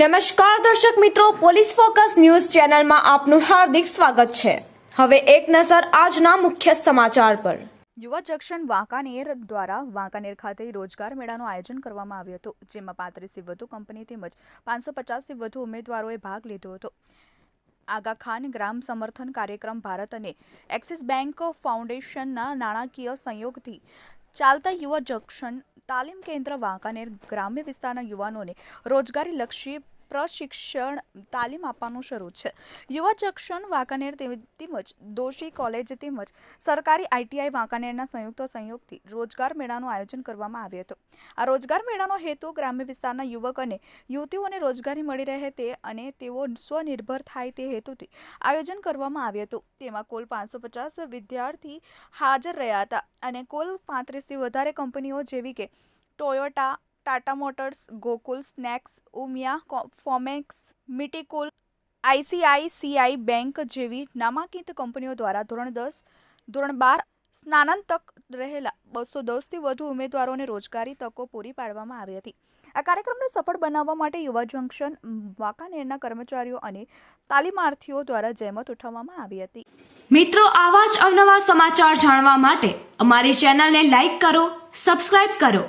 નમસ્કાર દર્શક મિત્રો, પોલીસ ફોકસ ન્યૂઝ ચેનલમાં આપનું હાર્દિક સ્વાગત છે. હવે એક નજર આજના મુખ્ય સમાચાર પર. યુવા જંકશન વાંકાનેર દ્વારા વાંકાનેર ખાતે રોજગાર મેળાનું આયોજન કરવામાં આવ્યું હતું, જેમાં પાંત્રીસથી વધુ કંપની તેમજ પાંચસો પચાસથી વધુ ઉમેદવારોએ ભાગ લીધો હતો. આગા ખાન ગ્રામ સમર્થન કાર્યક્રમ ભારત અને એક્સિસ બેંક ફાઉન્ડેશનના નાણાકીય સંયોગથી ચાલતા યુવા જંકશન તાલીમ કેન્દ્ર વાંકાનેર ગ્રામ્ય વિસ્તારના યુવાનોને રોજગારીલક્ષી પ્રશિક્ષણ તાલીમ આપવાનું શરૂ છે. યુવા જંકશન વાંકાનેર તેમજ દોશી કોલેજ તેમજ સરકારી આઈટીઆઈ વાંકાનેરના સંયુક્ત સંયોગથી રોજગાર મેળાનું આયોજન કરવામાં આવ્યું હતું. આ રોજગાર મેળાનો હેતુ ગ્રામ્ય વિસ્તારના યુવક અને યુવતીઓને રોજગારી મળી રહે તે અને તેઓ સ્વનિર્ભર થાય તે હેતુથી આયોજન કરવામાં આવ્યું હતું. તેમાં કુલ પાંચસો પચાસ વિદ્યાર્થી હાજર રહ્યા હતા અને કુલ પાંત્રીસથી વધારે કંપનીઓ જેવી કે Toyota Tata Motors, Gokul Snacks, Umiya Fomex, મિટિકુલ, ICICI bank જેવી નામાંકિત કંપનીઓ દ્વારા ધોરણ દસ, ધોરણ બાર સ્નાનંતક રહેલા બસો દસથી વધુ ઉમેદવારોને રોજગારી તકો પૂરી પાડવામાં આવી હતી. આ કાર્યક્રમને સફળ બનાવવા માટે યુવા જંકશન, વાંકાનેરના કર્મચારીઓ અને તાલીમાર્થીઓ દ્વારા જહેમત ઉઠાવવામાં આવી હતી. મિત્રો, આવા જ અવનવા સમાચાર જાણવા માટે અમારી ચેનલને લાઈક કરો, સબસ્ક્રાઇબ કરો.